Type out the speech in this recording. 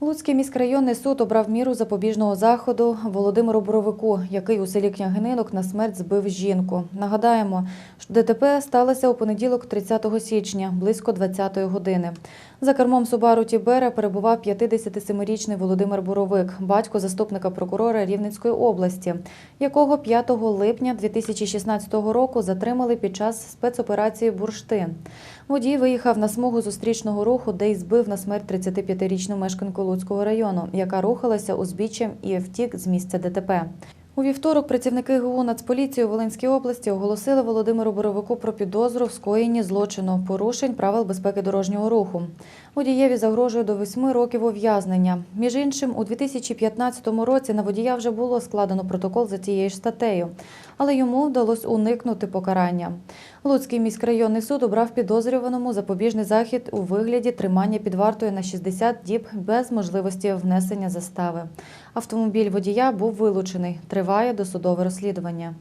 Луцький міськрайонний суд обрав міру запобіжного заходу Володимиру Боровику, який у селі Княгининок на смерть збив жінку. Нагадаємо, що ДТП сталося у понеділок, 30 січня, близько 20-ї години. За кермом Субару Тібера перебував 57-річний Володимир Боровик, батько заступника прокурора Рівненської області, якого 5 липня 2016 року затримали під час спецоперації Бурштин. Водій виїхав на смугу зустрічного руху, де й збив на смерть 35-річну мешканку Луцького району, яка рухалася узбіччям і втік з місця ДТП. У вівторок працівники ГУ Нацполіції у Волинській області оголосили Володимиру Боровику про підозру в скоєнні злочину порушень правил безпеки дорожнього руху. Водієві загрожує до восьми років ув'язнення. Між іншим, у 2015 році на водія вже було складено протокол за цією ж статтею, але йому вдалося уникнути покарання. Луцький міськрайонний суд обрав підозрюваному запобіжний захід у вигляді тримання під вартою на 60 діб без можливості внесення застави. Автомобіль водія був вилучений. Триває досудове розслідування.